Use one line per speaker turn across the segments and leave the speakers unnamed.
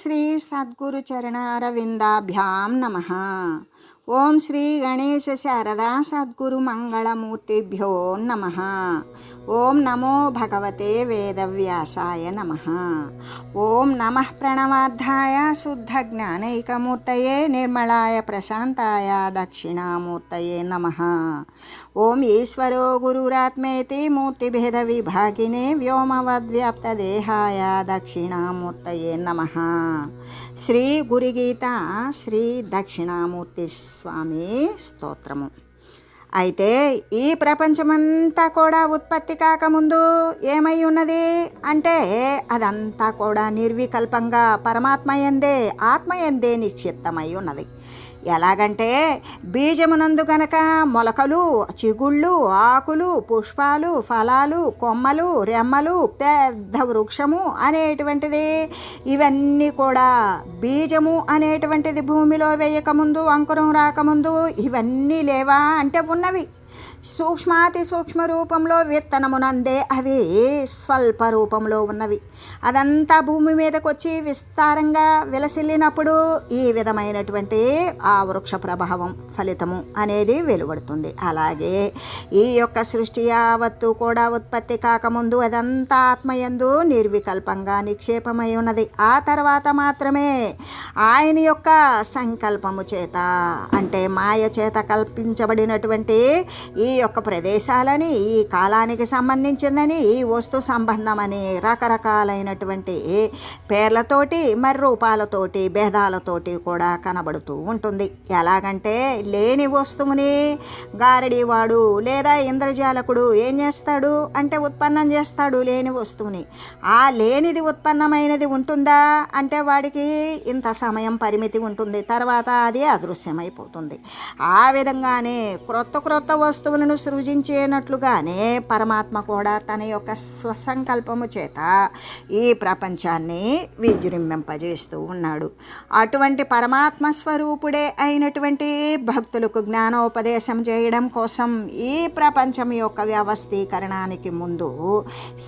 శ్రీ సద్గురు చరణారవిందాభ్యాం నమ. ఓం శ్రీ గణేశ శారదా సద్గురు మంగళమూర్తిభ్యో నమ. ఓం నమో భగవతే వేదవ్యాసాయ నమ. ఓం నమ ప్రణవార్థాయ శుద్ధ జ్ఞానైకమూర్తయే నిర్మలాయ ప్రశాంతాయ దక్షిణామూర్తయే నమ. ఓం ఈశ్వరో గురురాత్మేతి మూర్తిభేద విభాగినే వ్యోమవద్వ్యాప్తదేహాయ దక్షిణామూర్తయే నమ. శ్రీ గురిగీత శ్రీ దక్షిణామూర్తి స్వామి స్తోత్రము. అయితే ఈ ప్రపంచమంతా కూడా ఉత్పత్తి కాకముందు ఏమై ఉన్నది? అంటే అదంతా కూడా నిర్వికల్పంగా పరమాత్మయందే ఆత్మయందే నిక్షిప్తమై ఉన్నది. ఎలాగంటే బీజమునందు గనక మొలకలు చిగుళ్ళు ఆకులు పుష్పాలు ఫలాలు కొమ్మలు రెమ్మలు పెద్ద వృక్షము అనేటువంటిది. ఇవన్నీ కూడా బీజము అనేటువంటిది భూమిలో వేయకముందు అంకురం రాకముందు ఇవన్నీ లేవా అంటే ఉన్నవి. సూక్ష్మాతి సూక్ష్మ రూపంలో విత్తనమునందే అవి స్వల్ప రూపంలో ఉన్నవి. అదంతా భూమి మీదకు వచ్చి విస్తారంగా విలసిల్లినప్పుడు ఈ విధమైనటువంటి ఆ వృక్ష ప్రభావం ఫలితము అనేది వెలువడుతుంది. అలాగే ఈ యొక్క సృష్టి యావత్తు కూడా ఉత్పత్తి కాకముందు అదంతా ఆత్మయందు నిర్వికల్పంగా నిక్షేపమై ఉన్నది. ఆ తర్వాత మాత్రమే ఆయన యొక్క సంకల్పము చేత అంటే మాయ చేత కల్పించబడినటువంటి ఈ ఈ యొక్క ప్రదేశాలని ఈ కాలానికి సంబంధించిందని ఈ వస్తు సంబంధమని రకరకాలైనటువంటి పేర్లతోటి మరి రూపాలతోటి భేదాలతోటి కూడా కనబడుతూ ఉంటుంది. ఎలాగంటే లేని వస్తువుని గారడీవాడు లేదా ఇంద్రజాలకుడు ఏం చేస్తాడు అంటే ఉత్పన్నం చేస్తాడు లేని వస్తువుని. ఆ లేనిది ఉత్పన్నమైనది ఉంటుందా? అంటే వాడికి ఇంత సమయం పరిమితి ఉంటుంది. తర్వాత అది అదృశ్యమైపోతుంది. ఆ విధంగానే క్రొత్త క్రొత్త వస్తువు వస్తువులను సృజించేనట్లుగానే పరమాత్మ కూడా తన యొక్క స్వసంకల్పము చేత ఈ ప్రపంచాన్ని విజృంభింపజేస్తూ ఉన్నాడు. అటువంటి పరమాత్మ స్వరూపుడే అయినటువంటి భక్తులకు జ్ఞానోపదేశం చేయడం కోసం ఈ ప్రపంచం యొక్క వ్యవస్థీకరణానికి ముందు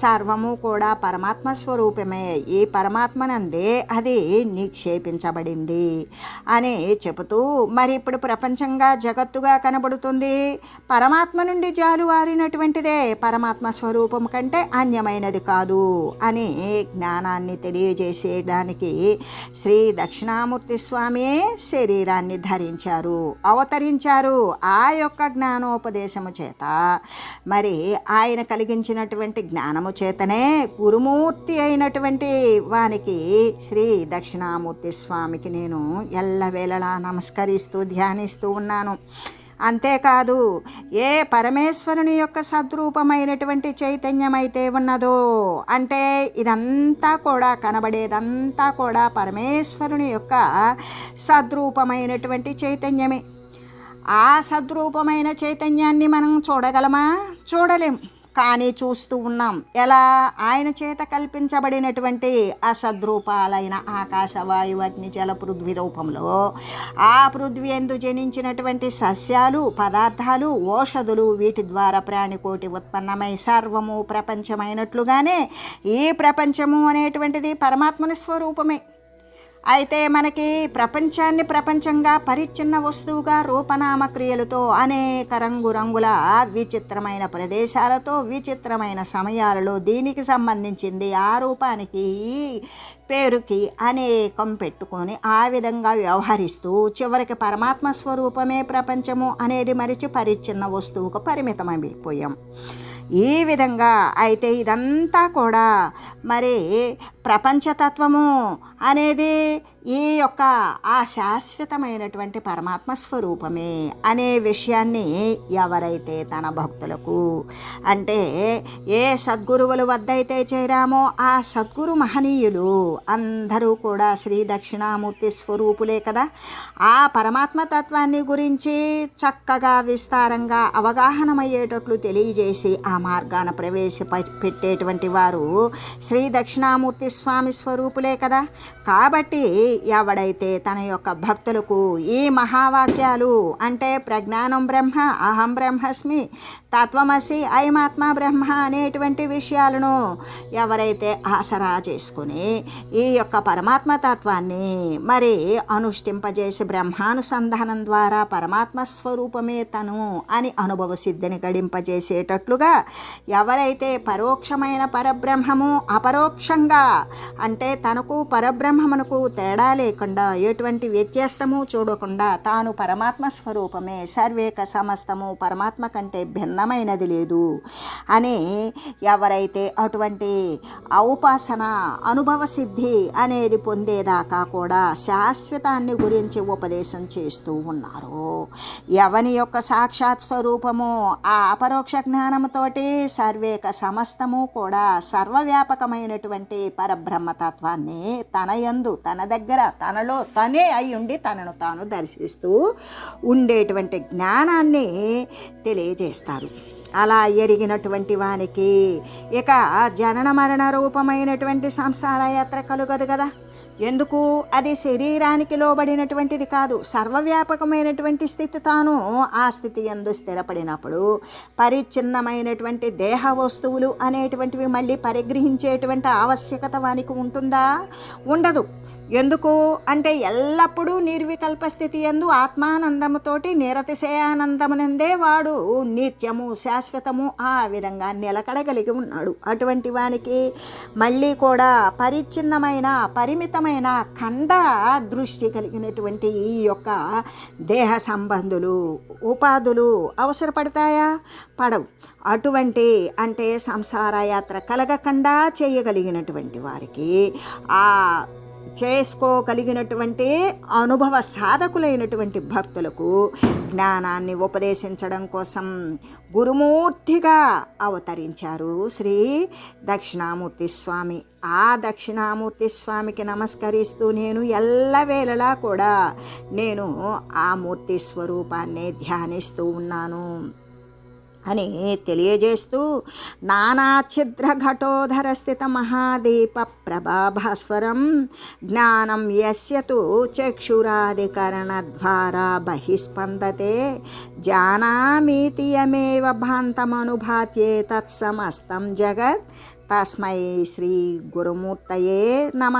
సర్వము కూడా పరమాత్మ స్వరూపమే. ఈ పరమాత్మనందే అది నిక్షేపించబడింది అని చెబుతూ మరి ఇప్పుడు ప్రపంచంగా జగత్తుగా కనబడుతుంది పరమా పరమాత్మ నుండి జాలువారినటువంటిదే పరమాత్మ స్వరూపం కంటే అన్యమైనది కాదు అని జ్ఞానాన్ని తెలియజేసేయడానికి శ్రీ దక్షిణామూర్తి స్వామి శరీరాన్ని ధరించారు అవతరించారు ఆ యొక్క జ్ఞానోపదేశము చేత. మరి ఆయన కలిగించినటువంటి జ్ఞానము చేతనే గురుమూర్తి అయినటువంటి వానికి శ్రీ దక్షిణామూర్తి స్వామికి నేను ఎల్లవేళలా నమస్కరిస్తూ ధ్యానిస్తూ ఉన్నాను. అంతేకాదు ఏ పరమేశ్వరుని యొక్క సద్రూపమైనటువంటి చైతన్యమైతే ఉన్నదో అంటే ఇదంతా కూడా కనబడేదంతా కూడా పరమేశ్వరుని యొక్క సద్రూపమైనటువంటి చైతన్యమే. ఆ సద్రూపమైన చైతన్యాన్ని మనం చూడగలమా? చూడలేం. కానీ చూస్తూ ఉన్నాం. ఎలా? ఆయన చేత కల్పించబడినటువంటి అసద్రూపాలైన ఆకాశ వాయు అగ్ని జల పృథ్వీ రూపంలో ఆ పృథ్వీ ఎందు జనించినటువంటి సస్యాలు పదార్థాలు ఓషధులు వీటి ద్వారా ప్రాణికోటి ఉత్పన్నమై సర్వము ప్రపంచమైనట్లుగానే ఈ ప్రపంచము అనేటువంటిది పరమాత్మని స్వరూపమే. అయితే మనకి ప్రపంచాన్ని ప్రపంచంగా పరిచ్ఛిన్న వస్తువుగా రూపనామ క్రియలతో అనేక రంగురంగుల విచిత్రమైన ప్రదేశాలతో విచిత్రమైన సమయాలలో దీనికి సంబంధించింది ఆ రూపానికి పేరుకి అనేకం పెట్టుకొని ఆ విధంగా వ్యవహరిస్తూ చివరికి పరమాత్మ స్వరూపమే ప్రపంచము అనేది మరిచి పరిచ్ఛిన్న వస్తువుకు పరిమితమైపోయాం. ఈ విధంగా అయితే ఇదంతా కూడా మరి ప్రపంచతత్వము అనేది ఈ యొక్క ఆ శాశ్వతమైనటువంటి పరమాత్మ స్వరూపమే అనే విషయాన్ని ఎవరైతే తన భక్తులకు అంటే ఏ సద్గురువుల వద్ద అయితే చేరామో ఆ సద్గురు మహనీయులు అందరూ కూడా శ్రీ దక్షిణామూర్తి స్వరూపులే కదా. ఆ పరమాత్మ తత్వాన్ని గురించి చక్కగా విస్తారంగా అవగాహనమయ్యేటట్లు తెలియజేసి ఆ మార్గాన ప్రవేశ పెట్టేటువంటి వారు శ్రీ దక్షిణామూర్తి స్వామి స్వరూపులే కదా. కాబట్టి ఎవడైతే తన యొక్క భక్తులకు ఈ మహావాక్యాలు అంటే ప్రజ్ఞానం బ్రహ్మ అహం బ్రహ్మస్మి తత్వమసి ఐమాత్మా బ్రహ్మ అనేటువంటి విషయాలను ఎవరైతే ఆసరా చేసుకుని ఈ యొక్క పరమాత్మ తత్వాన్ని మరి అనుష్ఠింపజేసి బ్రహ్మానుసంధానం ద్వారా పరమాత్మ స్వరూపమే తను అని అనుభవ సిద్ధిని గడింపజేసేటట్లుగా ఎవరైతే పరోక్షమైన పరబ్రహ్మము అపరోక్షంగా అంటే తనకు పరబ్రహ్మమునకు తేడా లేకుండా ఎటువంటి వ్యత్యాసము చూడకుండా తాను పరమాత్మ స్వరూపమే సర్వేక సమస్తము పరమాత్మ కంటే భిన్నమైనది లేదు. అనే ఎవరైతే అటువంటి ఔపాసన అనుభవ సిద్ధి అనేది పొందేదాకా కూడా శాశ్వతాన్ని గురించి ఉపదేశం చేస్తూ ఉన్నారు ఎవని యొక్క సాక్షాత్ స్వరూపము ఆ అపరోక్ష జ్ఞానముతోటి సర్వేక సమస్తము కూడా సర్వవ్యాపకమైనటువంటి పరబ్రహ్మతత్వాన్ని తన యందు తన దగ్గర తనలో తనే అయి ఉండి తనను తాను దర్శిస్తూ ఉండేటువంటి జ్ఞానాన్ని తెలియజేస్తారు. అలా ఎరిగినటువంటి వానికి. ఇక జనన మరణ రూపమైనటువంటి సంసార యాత్ర కలుగదు కదా? ఎందుకు? అది శరీరానికి లోబడినటువంటిది కాదు. సర్వవ్యాపకమైనటువంటి స్థితి తాను. ఆ స్థితి ఎందు స్థిరపడినప్పుడు పరిచ్ఛిన్నమైనటువంటి దేహ వస్తువులు అనేటువంటివి మళ్ళీ పరిగ్రహించేటువంటి ఆవశ్యకత వానికి ఉంటుందా? ఉండదు. ఎందుకు? అంటే ఎల్లప్పుడూ నిర్వికల్ప స్థితి ఎందు ఆత్మానందముతోటి నిరతిశయానందమునందే వాడు. నిత్యము శాశ్వతము ఆ విధంగా నిలకడగలిగి ఉన్నాడు. అటువంటి వానికి మళ్ళీ కూడా పరిచ్ఛిన్నమైన పరిమితమైన ఖండ దృష్టి కలిగినటువంటి ఈ యొక్క దేహ సంబంధులు ఉపాధులు అవసరపడతాయా? పడవు. అటువంటి అంటే సంసార యాత్ర కలగకుండా చేయగలిగినటువంటి వారికి ఆ చేసుకోగలిగినటువంటి అనుభవ సాధకులైనటువంటి భక్తులకు జ్ఞానాన్ని ఉపదేశించడం కోసం గురుమూర్తిగా అవతరించారు శ్రీ దక్షిణామూర్తి స్వామి. ఆ దక్షిణామూర్తి స్వామికి నమస్కరిస్తూ నేను ఎల్లవేళలా కూడా నేను ఆ మూర్తి స్వరూపాన్ని ధ్యానిస్తూ ఉన్నాను. అని తెలియజేస్తూ నానాఛిద్రఘటోధర స్థిత మహాదీప ప్రభాభాస్వరం జ్ఞానం యస్యతు చక్షురాధికరణ ద్వారా బహిస్పందతే జానామీతియమేవ భాంతమనుభాత్యే తత్సమస్తం జగత్ తస్మై శ్రీ గురుమూర్తయే నమ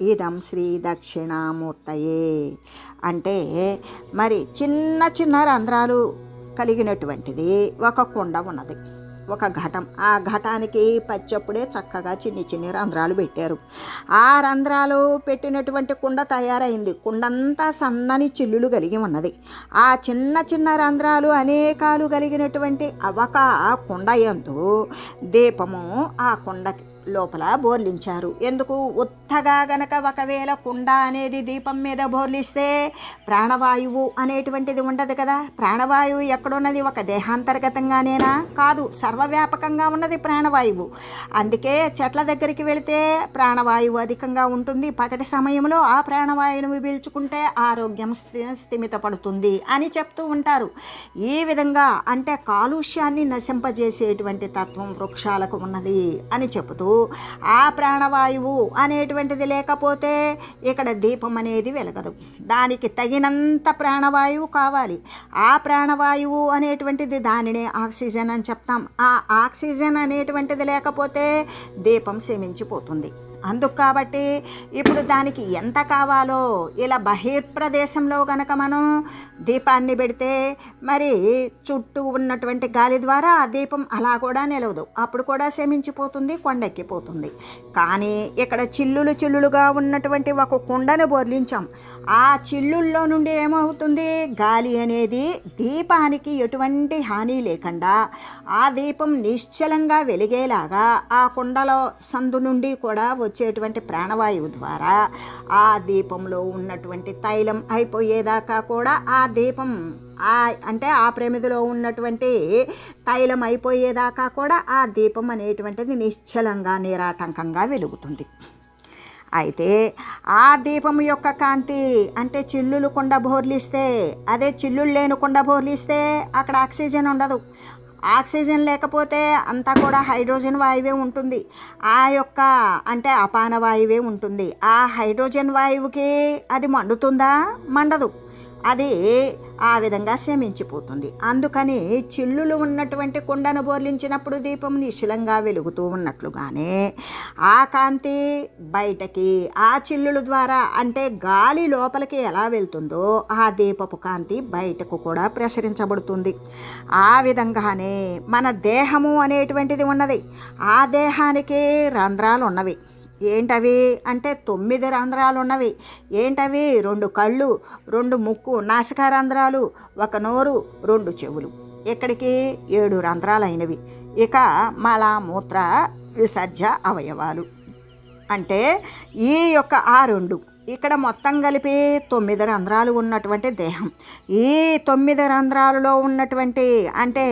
ఇదం శ్రీ దక్షిణామూర్తయే. అంటే మరి చిన్న చిన్న రంధ్రాలు కలిగినటువంటిది ఒక కుండ ఉన్నది. ఒక ఘటం. ఆ ఘటానికి పచ్చప్పుడే చక్కగా చిన్ని చిన్ని రంధ్రాలు పెట్టారు. ఆ రంధ్రాలు పెట్టినటువంటి కుండ తయారైంది. కుండంతా సన్నని చిల్లులు కలిగి ఉన్నది. ఆ చిన్న చిన్న రంధ్రాలు అనేకాలు కలిగినటువంటి అవక కుండ ఎందు దీపము ఆ కుండకి లోపల బోర్లించారు. ఎందుకు? ఉత్తగా గనక ఒకవేళ కుండ అనేది దీపం మీద బోర్లిస్తే ప్రాణవాయువు అనేటువంటిది ఉండదు కదా. ప్రాణవాయువు ఎక్కడున్నది? ఒక దేహాంతర్గతంగానేనా? కాదు సర్వవ్యాపకంగా ఉన్నది ప్రాణవాయువు. అందుకే చెట్ల దగ్గరికి వెళితే ప్రాణవాయువు అధికంగా ఉంటుంది. పగటి సమయంలో ఆ ప్రాణవాయువును పీల్చుకుంటే ఆరోగ్యం స్థి స్థిమితపడుతుంది అని చెప్తూ ఉంటారు. ఈ విధంగా అంటే కాలుష్యాన్ని నశింపజేసేటువంటి తత్వం వృక్షాలకు ఉన్నది అని చెబుతూ ఆ ప్రాణవాయువు అనేటువంటిది లేకపోతే ఇక్కడ దీపం అనేది వెలగదు. దానికి తగినంత ప్రాణవాయువు కావాలి. ఆ ప్రాణవాయువు అనేటువంటిది దానినే ఆక్సిజన్ అని చెప్తాం. ఆ ఆక్సిజన్ అనేటువంటిది లేకపోతే దీపం శమించిపోతుంది అందుకు కాబట్టి ఇప్పుడు దానికి ఎంత కావాలో ఇలా బహిర్ప్రదేశంలో గనక మనం దీపాన్ని పెడితే మరి చుట్టూ ఉన్నటువంటి గాలి ద్వారా ఆ దీపం అలా కూడా నిలవదు. అప్పుడు కూడా శమించిపోతుంది కొండెక్కిపోతుంది. కానీ ఇక్కడ చిల్లులు చిల్లులుగా ఉన్నటువంటి ఒక కుండను బోర్లించాం ఆ చిల్లుల్లో నుండి ఏమవుతుంది? గాలి అనేది దీపానికి ఎటువంటి హాని లేకుండా ఆ దీపం నిశ్చలంగా వెలిగేలాగా ఆ కుండలో సందు నుండి కూడా వచ్చేటువంటి ప్రాణవాయువు ద్వారా ఆ దీపంలో ఉన్నటువంటి తైలం అయిపోయేదాకా కూడా ఆ దీపం ఆ అంటే ఆ ప్రమిదిలో ఉన్నటువంటి తైలం అయిపోయేదాకా కూడా ఆ దీపం అనేటువంటిది నిశ్చలంగా నిరాటంకంగా వెలుగుతుంది. అయితే ఆ దీపం యొక్క కాంతి అంటే చిల్లులు కుండ బోర్లిస్తే అదే చిల్లులు లేని కుండ బోర్లిస్తే అక్కడ ఆక్సిజన్ ఉండదు. ఆక్సిజన్ లేకపోతే అంతా కూడా హైడ్రోజన్ వాయువే ఉంటుంది. ఆ యొక్క అంటే అపాన వాయువే ఉంటుంది. ఆ హైడ్రోజన్ వాయువుకి అది మండుతుందా? మండదు. అది ఆ విధంగా శమించిపోతుంది అందుకని చిల్లులు ఉన్నటువంటి కుండను బోర్లించినప్పుడు దీపం నిశ్చలంగా వెలుగుతూ ఉన్నట్లుగానే ఆ కాంతి బయటకి ఆ చిల్లుల ద్వారా అంటే గాలి లోపలికి ఎలా వెళ్తుందో ఆ దీపపు కాంతి బయటకు కూడా ప్రసరించబడుతుంది. ఆ విధంగానే మన దేహము అనేటువంటిది ఉన్నది. ఆ దేహానికి రంధ్రాలు ఉన్నవి ఏంటవి? అంటే తొమ్మిది రంధ్రాలు ఉన్నవి ఏంటవి? రెండు కళ్ళు రెండు ముక్కు నాసికా రంధ్రాలు ఒక నోరు రెండు చెవులు. ఇక్కడికి ఏడు రంధ్రాలు అయినవి ఇక మల మూత్ర విసర్జ అవయవాలు. అంటే ఈ యొక్క ఆ రెండు ఇక్కడ మొత్తం కలిపి తొమ్మిది రంధ్రాలు ఉన్నటువంటి దేహం. ఈ తొమ్మిది రంధ్రాలలో ఉన్నటువంటి అంటే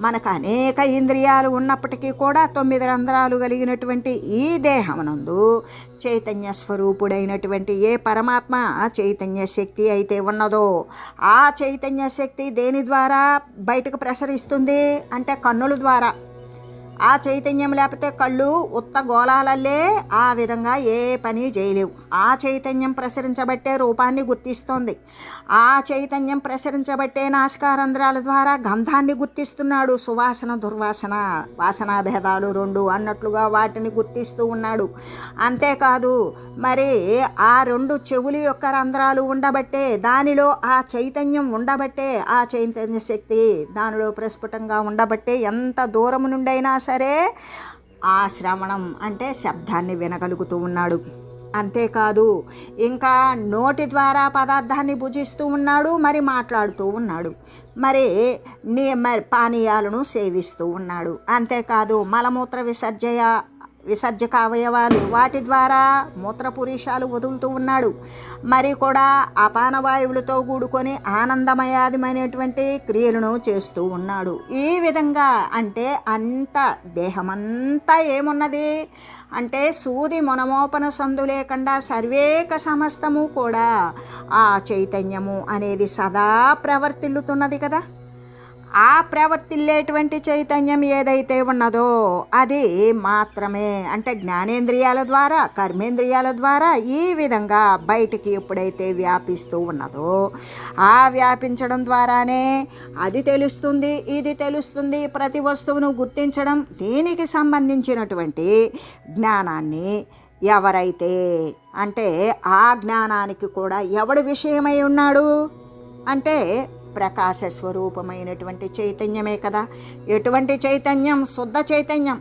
మనకు అనేక ఇంద్రియాలు ఉన్నప్పటికీ కూడా తొమ్మిది రంధ్రాలు కలిగినటువంటి ఈ దేహమునందు చైతన్య స్వరూపుడైనటువంటి ఏ పరమాత్మ చైతన్య శక్తి అయితే ఉన్నదో ఆ చైతన్య శక్తి దేని ద్వారా బయటకు ప్రసరిస్తుంది? అంటే కన్నుల ద్వారా. ఆ చైతన్యం లేకపోతే కళ్ళు ఉత్త గోళాలల్లే ఆ విధంగా ఏ పని చేయలేవు. ఆ చైతన్యం ప్రసరించబట్టే రూపాన్ని గుర్తిస్తోంది. ఆ చైతన్యం ప్రసరించబట్టే నాసికారంధ్రాల ద్వారా గంధాన్ని గుర్తిస్తున్నాడు. సువాసన దుర్వాసన వాసనా భేదాలు రెండు అన్నట్లుగా వాటిని గుర్తిస్తూ ఉన్నాడు. అంతేకాదు మరి ఆ రెండు చెవులు యొక్క రంధ్రాలు ఉండబట్టే దానిలో ఆ చైతన్యం ఉండబట్టే ఆ చైతన్య శక్తి దానిలో ప్రస్ఫుటంగా ఉండబట్టే ఎంత దూరము నుండైనా సరే ఆ శ్రవణం అంటే శబ్దాన్ని వినగలుగుతూ ఉన్నాడు. అంతేకాదు ఇంకా నోటి ద్వారా పదార్థాన్ని భుజిస్తూ ఉన్నాడు మరి మాట్లాడుతూ ఉన్నాడు. మరి నీ మరి పానీయాలను సేవిస్తూ ఉన్నాడు. అంతేకాదు మలమూత్ర విసర్జయ విసర్జక అవయవాలు. వాటి ద్వారా మూత్రపురీషాలు వదులుతూ ఉన్నాడు. మరి కూడా అపానవాయువులతో కూడుకొని ఆనందమయాదిమైనటువంటి క్రియలను చేస్తూ ఉన్నాడు. ఈ విధంగా అంటే అంత దేహమంతా ఏమున్నది? అంటే సూది మొనమోపన సందు లేకుండా సర్వేక సమస్తము కూడా ఆ చైతన్యము అనేది సదా ప్రవర్తిల్లుతున్నది కదా? ఆ ప్రవర్తిల్లేటువంటి చైతన్యం ఏదైతే ఉన్నదో అది మాత్రమే. అంటే జ్ఞానేంద్రియాల ద్వారా కర్మేంద్రియాల ద్వారా ఈ విధంగా బయటికి ఎప్పుడైతే వ్యాపిస్తూ ఉన్నదో ఆ వ్యాపించడం ద్వారానే అది తెలుస్తుంది ఇది తెలుస్తుంది ప్రతి వస్తువును గుర్తించడం. దీనికి సంబంధించినటువంటి జ్ఞానాన్ని ఎవరైతే అంటే ఆ జ్ఞానానికి కూడా ఎవడు విషయమై ఉన్నాడు? అంటే ప్రకాశ స్వరూపమైనటువంటి చైతన్యమే కదా. ఎటువంటి చైతన్యం? శుద్ధ చైతన్యం.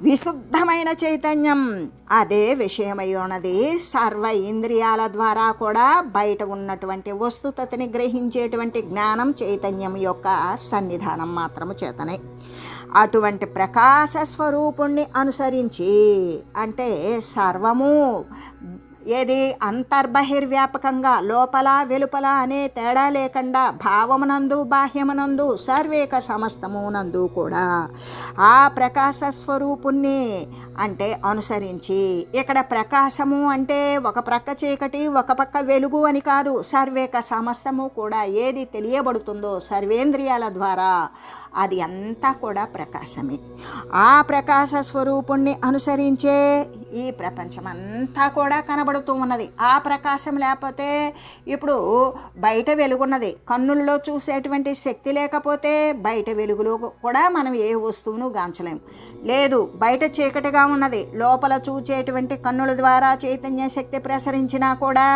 విశుద్ధమైన చైతన్యం. అదే విషయమై ఉన్నది. సర్వ ఇంద్రియాల ద్వారా కూడా బయట ఉన్నటువంటి వస్తుతని గ్రహించేటువంటి జ్ఞానం చైతన్యం యొక్క సన్నిధానం మాత్రము చేతనే. అటువంటి ప్రకాశ స్వరూపుణ్ణి అనుసరించి అంటే సర్వము ఏది అంతర్బహిర్వ్యాపకంగా లోపల వెలుపల అనే తేడా లేకుండా భావమునందు బాహ్యమునందు సర్వేక సమస్తమునందు కూడా ఆ ప్రకాశ స్వరూపుణ్ణి అంటే అనుసరించి. ఇక్కడ ప్రకాశము అంటే ఒక ప్రక్క చీకటి ఒక పక్క వెలుగు అని కాదు. సర్వేక సమస్తము కూడా ఏది తెలియబడుతుందో సర్వేంద్రియాల ద్వారా అది అంతా కూడా ప్రకాశమే. ఆ ప్రకాశ స్వరూపుణ్ణి అనుసరించే ఈ ప్రపంచం అంతా కూడా కనబడుతూ ఉన్నది. ఆ ప్రకాశం లేకపోతే ఇప్పుడు బయట వెలుగున్నది. కన్నుల్లో చూసేటువంటి శక్తి లేకపోతే బయట వెలుగులో కూడా మనం ఏ వస్తువును గాంచలేము లేదు బయట చీకటిగా ఉన్నది. లోపల చూచేటువంటి కన్నుల ద్వారా చైతన్య శక్తి ప్రసరించినా కూడా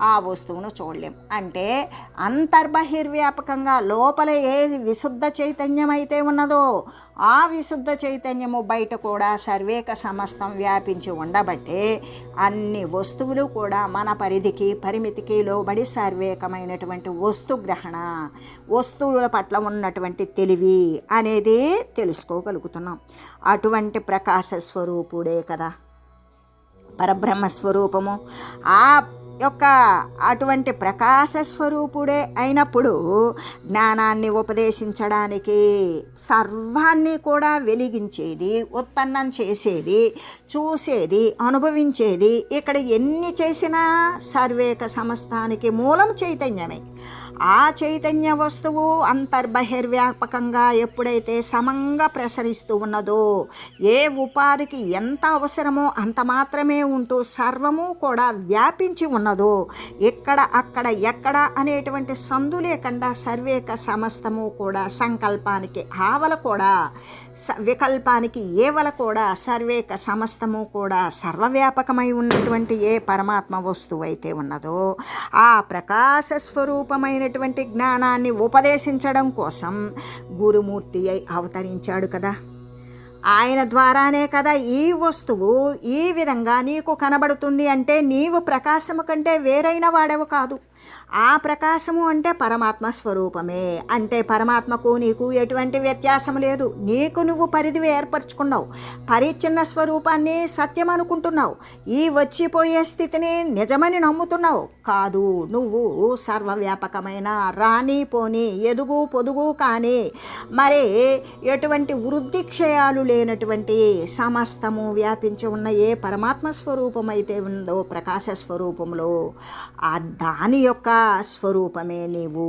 ఆ వస్తువును చూడలేం. అంటే అంతర్బహిర్వ్యాపకంగా లోపల ఏ విశుద్ధ చైతన్యం అయితే ఉన్నదో ఆ విశుద్ధ చైతన్యము బయట కూడా సర్వేక సమస్తం వ్యాపించి ఉండబట్టే అన్ని వస్తువులు కూడా మన పరిధికి పరిమితికి లోబడి సర్వేకమైనటువంటి వస్తు గ్రహణ వస్తువుల పట్ల ఉన్నటువంటి తెలివి అనేది తెలుసుకోగలుగుతున్నాం. అటువంటి ప్రకాశ స్వరూపుడే కదా. పరబ్రహ్మ స్వరూపము. ఆ యొక్క అటువంటి ప్రకాశ స్వరూపుడే అయినప్పుడు జ్ఞానాన్ని ఉపదేశించడానికి సర్వాన్ని కూడా వెలిగించేది ఉత్పన్నం చేసేది చూసేది అనుభవించేది. ఇక్కడ ఎన్ని చేసినా సర్వేక సమస్తానికి మూలం చైతన్యమే. ఆ చైతన్య వస్తువు అంతర్బహిర్వ్యాపకంగా ఎప్పుడైతే సమంగా ప్రసరిస్తూ ఉన్నదో ఏ ఉపాధికి ఎంత అవసరమో అంత మాత్రమే ఉంటూ సర్వము కూడా వ్యాపించి ఉన్నదో ఎక్కడ అక్కడ ఎక్కడ అనేటువంటి సందు లేకుండా సర్వేక సమస్తము కూడా సంకల్పానికి ఆవల కూడా స వికల్పానికి ఏవల కూడా సర్వేక సమస్తము కూడా సర్వవ్యాపకమై ఉన్నటువంటి ఏ పరమాత్మ వస్తువు అయితే ఉన్నదో ఆ ప్రకాశ స్వరూపమైన అనేటువంటి జ్ఞానాన్ని ఉపదేశించడం కోసం గురుమూర్తి అయి అవతరించాడు కదా. ఆయన ద్వారానే కదా ఈ వస్తువు ఈ విధంగా నీకు కనబడుతుంది అంటే నీవు ప్రకాశము కంటే వేరైన వాడవు కాదు. ఆ ప్రకాశము అంటే పరమాత్మ స్వరూపమే. అంటే పరమాత్మకు నీకు ఎటువంటి వ్యత్యాసం లేదు. నీకు నువ్వు పరిధివి ఏర్పరచుకున్నావు. పరిచ్ఛిన్న స్వరూపాన్ని సత్యం అనుకుంటున్నావు. ఈ వచ్చిపోయే స్థితిని నిజమని నమ్ముతున్నావు. కాదు నువ్వు సర్వవ్యాపకమైన రాని పోని ఎదుగు పొదుగు కానీ మరి ఎటువంటి వృద్ధి క్షయాలు లేనటువంటి సమస్తము వ్యాపించి ఉన్న ఏ పరమాత్మ స్వరూపం అయితే ఉందో ప్రకాశ స్వరూపంలో ఆ దాని యొక్క స్వరూపమే నీవు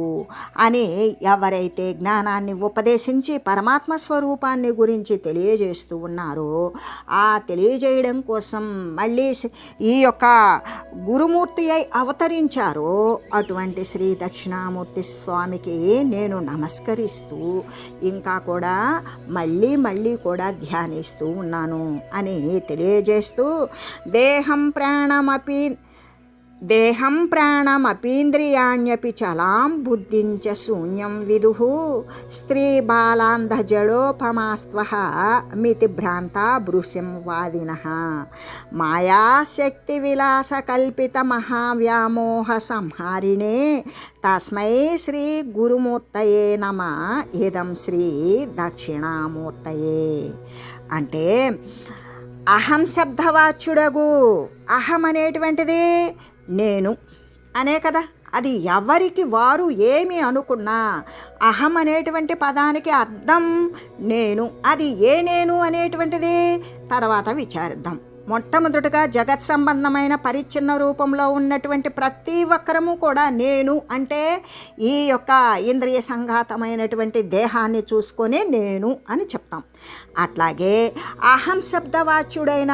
అని ఎవరైతే జ్ఞానాన్ని ఉపదేశించి పరమాత్మ స్వరూపాన్ని గురించి తెలియజేస్తూ ఉన్నారో ఆ తెలియజేయడం కోసం మళ్ళీ ఈ యొక్క గురుమూర్తి అయి అవతరించారో అటువంటి శ్రీ దక్షిణామూర్తి స్వామికి నేను నమస్కరిస్తూ ఇంకా కూడా మళ్ళీ మళ్ళీ కూడా ధ్యానిస్తూ ఉన్నాను అని తెలియజేస్తూ దేహం ప్రాణమపి దేహం ప్రాణమపీంద్రియాణ్యపి చలాం బుద్ధించ శూన్యం విదు. స్త్రీ బాలాంధజడోపమాస్వ మితి భ్రాంత భృశం వాదిన. మాయాశక్తి విలాస కల్పిత మహావ్యామోహ సంహారిణే తస్మై శ్రీ గురుమూర్తయే నమ. ఇదం శ్రీ దక్షిణామూర్తయే. అంటే అహం శబ్దవాచ్యుడగు. అహం అనేటువంటిది నేను. అనే కదా అది ఎవరికి వారు ఏమి అనుకున్నా అహం అనేటువంటి పదానికి అర్థం నేను అది ఏ నేను అనేటువంటిది? తర్వాత విచారిద్దాం. మొట్టమొదటిగా జగత్ సంబంధమైన పరిచ్ఛిన్న రూపంలో ఉన్నటువంటి ప్రతి ఒక్కరము కూడా నేను అంటే ఈ యొక్క ఇంద్రియ సంఘాతమైనటువంటి దేహాన్ని చూసుకొని నేను అని చెప్తాం. అట్లాగే అహం శబ్దవాచ్యుడైన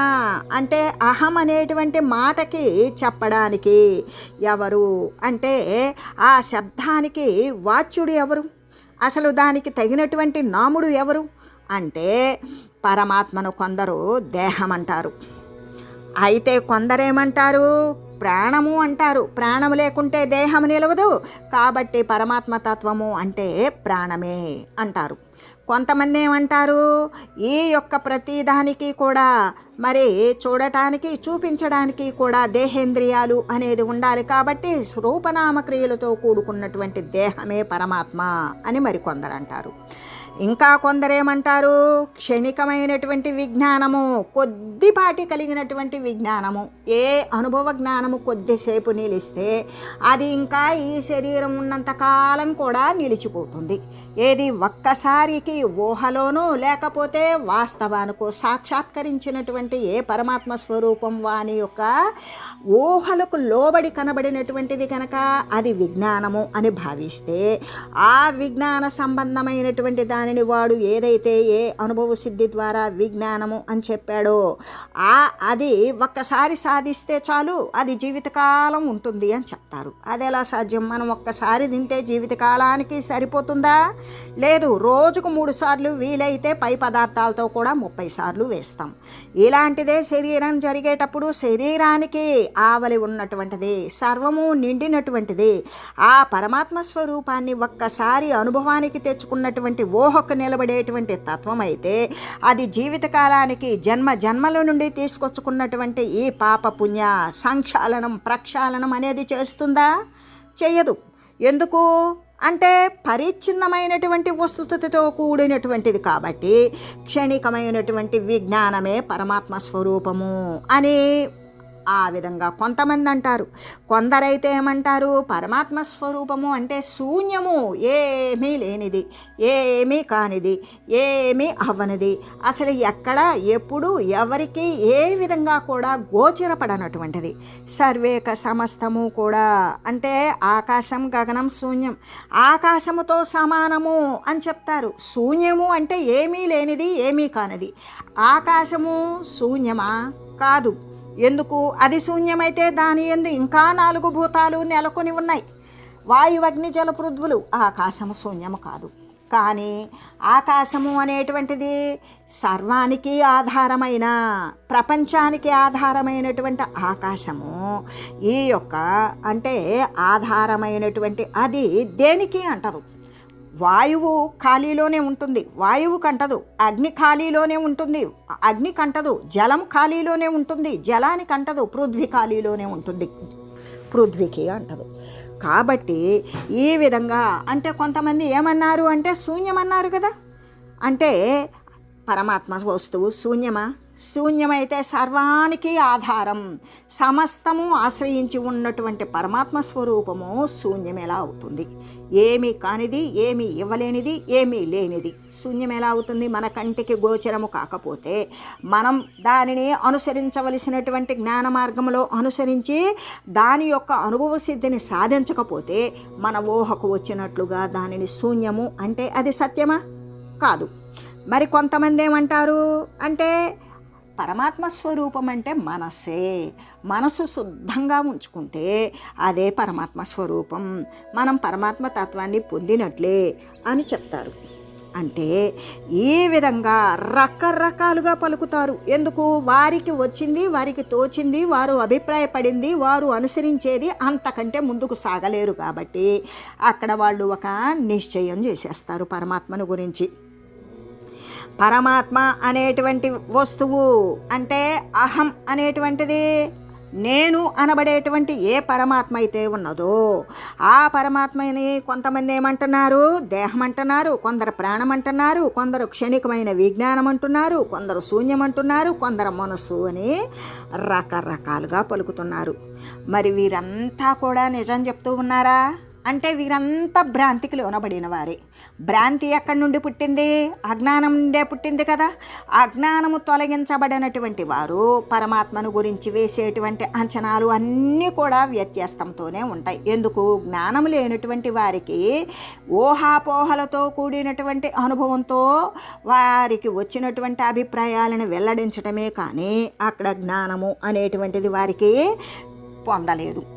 అంటే అహం అనేటువంటి మాటకి చెప్పడానికి ఎవరు అంటే ఆ శబ్దానికి వాచ్యుడు ఎవరు? అసలు దానికి తగినటువంటి నాముడు ఎవరు? అంటే పరమాత్మను కొందరు దేహం అంటారు. అయితే కొందరేమంటారు? ప్రాణము అంటారు. ప్రాణము లేకుంటే దేహం నిలవదు. కాబట్టి పరమాత్మ తత్వము అంటే ప్రాణమే అంటారు. కొంతమంది ఏమంటారు? ఈ యొక్క ప్రతిదానికి కూడా మరి చూడటానికి చూపించడానికి కూడా దేహేంద్రియాలు అనేది ఉండాలి. కాబట్టి రూపనామక్రియలతో కూడుకున్నటువంటి దేహమే పరమాత్మ అని మరి కొందరు అంటారు ఇంకా కొందరేమంటారు? క్షణికమైనటువంటి విజ్ఞానము కొద్దిపాటి కలిగినటువంటి విజ్ఞానము. ఏ అనుభవ జ్ఞానము కొద్దిసేపు నిలిస్తే అది ఇంకా ఈ శరీరం ఉన్నంత కాలం కూడా నిలిచిపోతుంది. ఏది ఒక్కసారికి ఊహలోనూ లేకపోతే వాస్తవానికి సాక్షాత్కరించినటువంటి ఏ పరమాత్మ స్వరూపం వాని యొక్క ఊహలకు లోబడి కనబడినటువంటిది కనుక అది విజ్ఞానము అని భావిస్తే ఆ విజ్ఞాన సంబంధమైనటువంటి దాని దానిని వాడు ఏదైతే ఏ అనుభవ సిద్ధి ద్వారా విజ్ఞానము అని చెప్పాడో ఆ అది ఒక్కసారి సాధిస్తే చాలు అది జీవితకాలం ఉంటుంది అని చెప్తారు. అది ఎలా సాధ్యం? మనం ఒక్కసారి తింటే జీవితకాలానికి సరిపోతుందా? లేదు రోజుకు మూడు సార్లు వీలైతే పై పదార్థాలతో కూడా ముప్పై సార్లు వేస్తాం. ఇలాంటిదే శరీరం జరిగేటప్పుడు శరీరానికి ఆవలి ఉన్నటువంటిది సర్వము నిండినటువంటిది. ఆ పరమాత్మ స్వరూపాన్ని ఒక్కసారి అనుభవానికి తెచ్చుకున్నటువంటి ఊహకు నిలబడేటువంటి తత్వం అయితే అది జీవితకాలానికి జన్మ జన్మల నుండి తీసుకొచ్చుకున్నటువంటి ఈ పాప పుణ్య సంక్షాళనం ప్రక్షాళనం అనేది చేస్తుందా? చేయదు ఎందుకు? అంటే పరిచ్ఛిన్నమైనటువంటి వస్తుతతో కూడినటువంటిది కాబట్టి క్షణికమైనటువంటి విజ్ఞానమే పరమాత్మ స్వరూపము అని ఆ విధంగా కొంతమంది అంటారు కొందరైతే ఏమంటారు? పరమాత్మ స్వరూపము అంటే శూన్యము. ఏమీ లేనిది. ఏమీ కానిది. ఏమీ అవ్వనిది. అసలు ఎక్కడ ఎప్పుడు ఎవరికి ఏ విధంగా కూడా గోచరపడనటువంటిది. సర్వేక సమస్తము కూడా అంటే ఆకాశం గగనం శూన్యం. ఆకాశముతో సమానము అని చెప్తారు. శూన్యము అంటే ఏమీ లేనిది ఏమీ కానిది. ఆకాశము శూన్యమా? కాదు. ఎందుకు? అది శూన్యమైతే దాని ఎందు ఇంకా నాలుగు భూతాలు నెలకొని ఉన్నాయి. వాయు అగ్ని జల పృథ్వులు ఆకాశము శూన్యము కాదు. కానీ ఆకాశము అనేటువంటిది సర్వానికి ఆధారమైన ప్రపంచానికి ఆధారమైనటువంటి ఆకాశము. ఈ యొక్క అంటే ఆధారమైనటువంటి అది దేనికి అంటదు వాయువు ఖాళీలోనే ఉంటుంది. వాయువు కంటదు. అగ్ని ఖాళీలోనే ఉంటుంది. అగ్ని కంటదు. జలం ఖాళీలోనే ఉంటుంది. జలానికి అంటదు పృథ్వీ ఖాళీలోనే ఉంటుంది. పృథ్వీకి అంటదు. కాబట్టి ఈ విధంగా అంటే కొంతమంది ఏమన్నారు అంటే శూన్యమన్నారు కదా? అంటే పరమాత్మ వస్తువు శూన్యమా? శూన్యమైతే సర్వానికి ఆధారం. సమస్తము ఆశ్రయించి ఉన్నటువంటి పరమాత్మ స్వరూపము శూన్యం ఎలా అవుతుంది. ఏమీ కానిది ఏమీ ఇవ్వలేనిది ఏమీ లేనిది. శూన్యం ఎలా అవుతుంది? మన కంటికి గోచరము కాకపోతే మనం దానిని అనుసరించవలసినటువంటి జ్ఞాన మార్గంలో అనుసరించి దాని యొక్క అనుభవ సిద్ధిని సాధించకపోతే మన ఊహకు వచ్చినట్లుగా దానిని శూన్యము అంటే అది సత్యమా? కాదు. మరి కొంతమంది ఏమంటారు? అంటే పరమాత్మ స్వరూపం అంటే మనసే. మనసు శుద్ధంగా ఉంచుకుంటే అదే పరమాత్మ స్వరూపం. మనం పరమాత్మ తత్వాన్ని పొందినట్లే అని చెప్తారు. అంటే ఈ విధంగా రకరకాలుగా పలుకుతారు. ఎందుకు? వారికి వచ్చింది వారికి తోచింది వారు అభిప్రాయపడింది వారు అనుసరించేది అంతకంటే ముందుకు సాగలేరు కాబట్టి అక్కడ వాళ్ళు ఒక నిశ్చయం చేసేస్తారు పరమాత్మను గురించి. పరమాత్మ అనేటువంటి వస్తువు అంటే అహం అనేటువంటిది నేను అనబడేటువంటి ఏ పరమాత్మ అయితే ఉన్నదో ఆ పరమాత్మని కొంతమంది ఏమంటున్నారు? దేహం అంటున్నారు కొందరు ప్రాణం అంటున్నారు కొందరు క్షణికమైన విజ్ఞానం అంటున్నారు కొందరు శూన్యం అంటున్నారు కొందరు మనసు అని రకరకాలుగా పలుకుతున్నారు. మరి వీరంతా కూడా నిజం చెప్తూ ఉన్నారా? అంటే వీరంతా భ్రాంతికి లోనబడిన వారే. భ్రాంతి ఎక్కడి నుండి పుట్టింది? అజ్ఞానం నుండే పుట్టింది కదా. అజ్ఞానము తొలగించబడినటువంటి వారు పరమాత్మను గురించి వేసేటువంటి అంచనాలు అన్నీ కూడా వ్యత్యాసంతోనే ఉంటాయి. ఎందుకు? జ్ఞానం లేనటువంటి వారికి ఊహాపోహలతో కూడినటువంటి అనుభవంతో వారికి వచ్చినటువంటి అభిప్రాయాలను వెల్లడించడమే కానీ అక్కడ జ్ఞానము అనేటువంటిది వారికి పొందలేదు.